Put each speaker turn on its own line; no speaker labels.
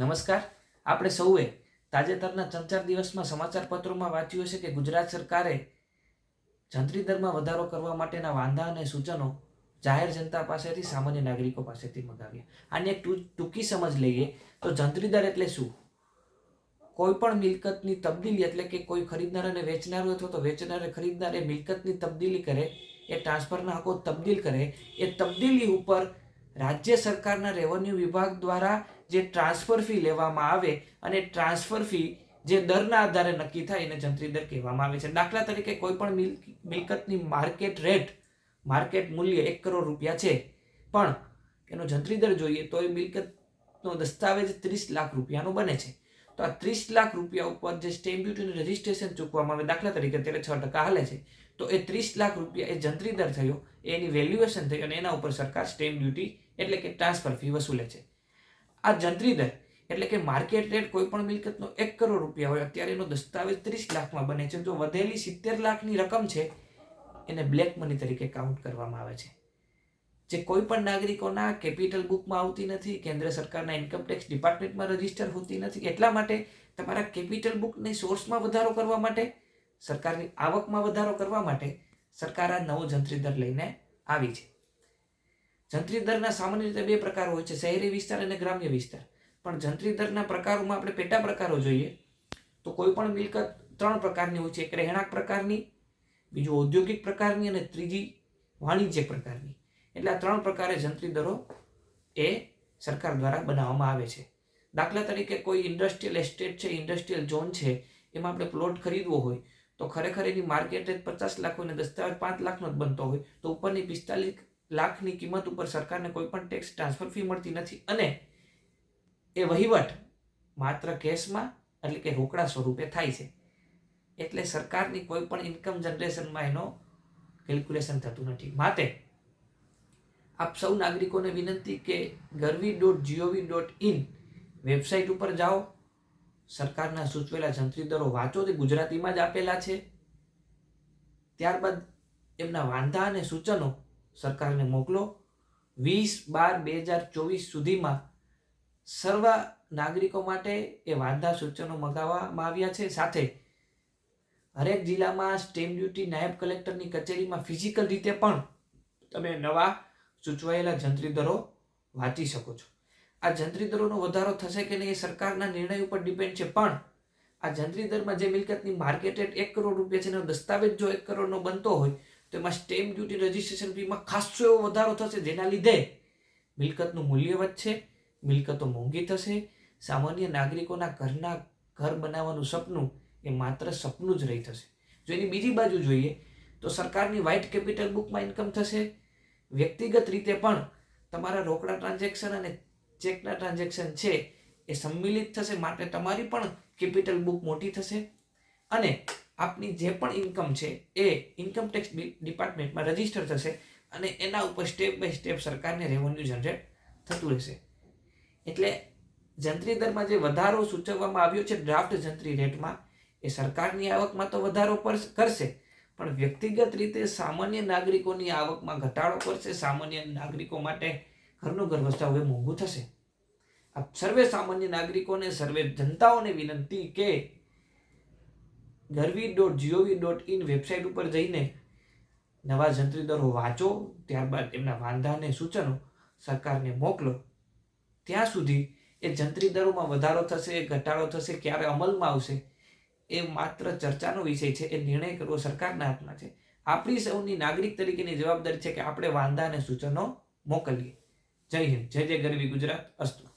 નમસ્કાર. આપણે સૌએ તાજેતરના ત્રણ ચાર દિવસમાં સમાચાર પત્રોમાં વાંચ્યું હશે કે ગુજરાત સરકારે જંત્રી દરમાં વધારો કરવા માટેના વાંધા અને સૂચનો જાહેર જનતા પાસેથી સામાન્ય નાગરિકો પાસેથી મગાવ્યા. આની એક ટૂંકી સમજ લઈએ તો જંત્રી દર એટલે શું? કોઈ પણ મિલકતની તબદીલી એટલે કે કોઈ ખરીદનાર અને વેચનાર અથવા તો વેચનાર ખરીદનાર એ મિલકતની તબદીલી કરે, એ ટ્રાન્સફરના હકો તબદીલ કરે, એ તબદીલી ઉપર રાજ્ય સરકારના રેવન્યુ વિભાગ દ્વારા જે ટ્રાન્સફર ફી લેવામાં આવે અને ટ્રાન્સફર ફી જે દરના આધારે નક્કી થાય એને જંત્રી દર કહેવામાં આવે છે. દાખલા તરીકે કોઈ પણ મિલ, મિલકતની માર્કેટ રેટ માર્કેટ મૂલ્ય એક કરોડ રૂપિયા છે, પણ એનો જંત્રી દર જોઈએ તો એ મિલકતનો દસ્તાવેજ ત્રીસ લાખ રૂપિયાનો બને છે. તો આ ત્રીસ લાખ રૂપિયા ઉપર જે સ્ટેમ્પ ડ્યુટીનું રજિસ્ટ્રેશન ચૂકવામાં આવે, દાખલા તરીકે અત્યારે છ ટકા હાલે છે, તો એ ત્રીસ લાખ રૂપિયા એ જંત્રી દર થયો, એની વેલ્યુએશન થઈ અને એના ઉપર સરકાર સ્ટેમ્પ ડ્યુટી એટલે કે ટ્રાન્સફર ફી વસૂલે છે. આ જંત્રી દર એટલે કે માર્કેટ રેટ કોઈ પણ મિલકતનો એક કરોડ રૂપિયા હોય, અત્યારે એનો દસ્તાવેજ ત્રીસ લાખમાં બને છે. જો વધેલી સિત્તેર લાખની રકમ છે, એને બ્લેક મની તરીકે કાઉન્ટ કરવામાં આવે છે. જે કોઈ પણ નાગરિકોના કેપિટલ બુકમાં આવતી નથી, કેન્દ્ર સરકારના ઇન્કમ ટેક્સ ડિપાર્ટમેન્ટમાં રજિસ્ટર હોતી નથી, એટલા માટે તમારા કેપિટલ બુકની સોર્સમાં વધારો કરવા માટે, સરકારની આવકમાં વધારો કરવા માટે સરકાર આ નવો જંત્રી દર લઈને આવી છે. જંત્રી દરના સામાન્ય રીતે બે પ્રકારો હોય છે, શહેરી વિસ્તાર અને ગ્રામ્ય વિસ્તાર. પણ જંત્રી દરના પ્રકારોમાં આપણે પેટા પ્રકારો જોઈએ, તો કોઈ પણ મિલકત ત્રણ પ્રકારની હોય છે. એક રહેણાંક પ્રકારની, બીજું ઔદ્યોગિક પ્રકારની અને ત્રીજી વાણિજ્ય પ્રકારની. એટલે આ ત્રણ પ્રકારે જંત્રી દરો એ સરકાર દ્વારા બનાવવામાં આવે છે. દાખલા તરીકે કોઈ ઇન્ડસ્ટ્રીયલ એસ્ટેટ છે, ઇન્ડસ્ટ્રીયલ ઝોન છે, એમાં આપણે પ્લોટ ખરીદવો હોય, તો ખરેખર એની માર્કેટ રેટ પચાસ લાખ હોય અને દસ્તાવેજ પાંચ લાખનો જ બનતો હોય, તો ઉપરની પિસ્તાલીસ લાખની કિંમત ઉપર સરકારને કોઈ પણ ટેક્સ ટ્રાન્સફર ફી મળતી નથી અને એ વહીવટ માત્ર કેશમાં એટલે કે રોકડા સ્વરૂપે થાય છે. એટલે સરકારની કોઈ પણ ઇન્કમ જનરેશનમાં એનો કેલ્ક્યુલેશન થતું નથી. માટે આપ સૌ નાગરિકોને વિનંતી કે Garvi dot G O V dot in website ઉપર જાઓ. સરકારના સૂચવેલા જંત્રી દરો વાંચો. તે ગુજરાતીમાં જ આપેલા છે. ત્યારબાદ એમના વાંધા અને સૂચનો સરકારને મોકલો. વીસ બાર બે હજાર ચોવીસ સુધીમાં સર્વ નાગરિકો માટે એ વાંધા સૂચનો મંગાવવામાં આવ્યા છે. સાથે હરેક જિલ્લામાં સ્ટેમ્પ ડ્યુટી નાયબ કલેક્ટરની કચેરીમાં ફિઝિકલ રીતે પણ તમે નવા સૂચવાયેલા જંત્રી દરો વાંચી શકો છો. આ જંત્રી દરોનો વધારો થશે કે નહીં એ સરકારના નિર્ણય ઉપર ડિપેન્ડ છે. પણ આ જંત્રી દરમાં જે મિલકતની માર્કેટેડ એક કરોડ રૂપિયા છે એનો દસ્તાવેજ જો એક કરોડનો બનતો હોય તો એમાં સ્ટેમ્પ ડ્યુટી રજિસ્ટ્રેશન ફીમાં ખાસો એવો વધારો થશે જેના લીધે મિલકતનું મૂલ્ય વધશે, મિલકતો મોંઘી થશે. સામાન્ય નાગરિકોના ઘરના ઘર બનાવવાનું સપનું એ માત્ર સપનું જ રહી થશે. જો એની બીજી બાજુ જોઈએ તો સરકારની વ્હાઇટ કેપિટલ બુકમાં ઇન્કમ થશે. વ્યક્તિગત રીતે પણ તમારા રોકડા ટ્રાન્ઝેક્શન અને ચેકના ટ્રાન્ઝેક્શન છે એ સંમિલિત થશે. માટે તમારી પણ કેપિટલ બુક મોટી થશે. અને આપની જે પણ ઇન્કમ છે, એ ઇન્કમ ટેક્સ ડિપાર્ટમેન્ટમાં રજિસ્ટર થશે અને એના ઉપર સ્ટેપ બાય સ્ટેપ સરકારને રેવન્યુ જનરેટ થતું રહેશે. એટલે જંત્રી દરમાં જે વધારો સૂચવવામાં આવ્યો છે ડ્રાફ્ટ જંત્રી રેટમાં એ સરકારની આવકમાં તો વધારો કરશે, પણ વ્યક્તિગત રીતે સામાન્ય નાગરિકોની આવકમાં ઘટાડો કરશે, સામાન્ય નાગરિકો માટે ઘરનું ઘર વસ્તા હવે મોંઘું થશે. આ સર્વે સામાન્ય નાગરિકોને, સર્વે જનતાઓને વિનંતી કે Garvi dot G O V dot in website ઉપર જઈને નવા જંત્રી દરો વાંચો, ત્યારબાદ એમના વાંધાને સૂચનો સરકારને મોકલો. ત્યાં સુધી એ જંત્રી દરોમાં વધારો થશે, ઘટાડો થશે, ક્યારે અમલમાં આવશે, એ માત્ર ચર્ચાનો વિષય છે, એ નિર્ણય કરવો સરકારના હાથમાં છે. આપણી સૌની નાગરિક તરીકેની જવાબદારી છે કે આપણે વાંધાને સૂચનો મોકલીએ. જય હિન્દ. જય જય ગરવી ગુજરાત. અસ્તુ.